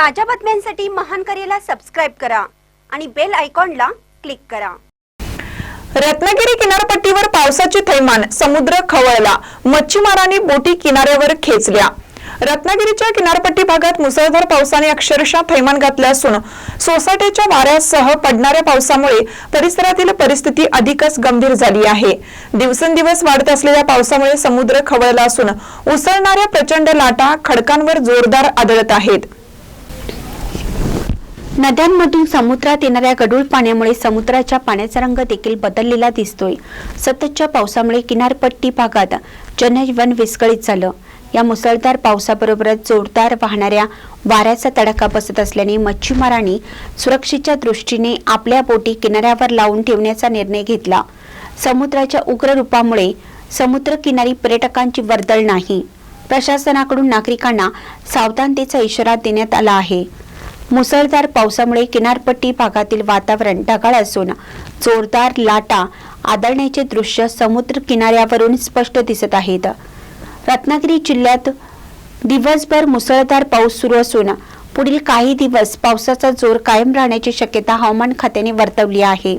ताज्या बातम्यांसाठी महान करेला सबस्क्राईब करा आणि बेल आयकॉनला क्लिक करा. रत्नागिरी किनारपट्टीवर पावसाचे थैमान समुद्र खवळला मच्छीमारांनी बोटी किनाऱ्यावर खेचल्या. रत्नागिरीच्या किनारपट्टी भागात मुसळधार पावसाने अक्षरशः थैमान घातले असून सोसाट्याच्या वाऱ्यासह पडणाऱ्या पावसामुळे परिसरातील परिस्थिती अधिकच गंभीर झाली आहे. दिवसेंदिवस वाढत असलेल्या पावसामुळे समुद्र खवळला असून उसळणाऱ्या प्रचंड लाटा खडकांवर जोरदार आदळत आहेत. नद्यांमधून समुद्रात येणाऱ्या गढूळ पाण्यामुळे समुद्राच्या पाण्याचा रंग देखील बदललेला दिसतोय. सततच्या पावसामुळे किनारपट्टी भागात जनजीवन विस्कळीत झालं. या मुसळधार पावसाबरोबरच जोरदार वाहणाऱ्या वाऱ्याचा तडाखा बसत असल्याने मच्छीमारांनी सुरक्षेच्या दृष्टीने आपल्या बोटी किनाऱ्यावर लावून ठेवण्याचा निर्णय घेतला. समुद्राच्या उग्र रूपामुळे समुद्रकिनारी पर्यटकांची वर्दळ नाही. प्रशासनाकडून नागरिकांना सावधानतेचा इशारा देण्यात आला आहे. मुसळधार पावसामुळे किनारपट्टी भागातील वातावरण ढगाळ असून जोरदार लाटा आदळण्याचे दृश्य समुद्र किनाऱ्यावरून स्पष्ट दिसत आहेत. रत्नागिरी जिल्ह्यात दिवसभर मुसळधार पाऊस सुरू असून पुढील काही दिवस पावसाचा जोर कायम राहण्याची शक्यता हवामान खात्याने वर्तवली आहे.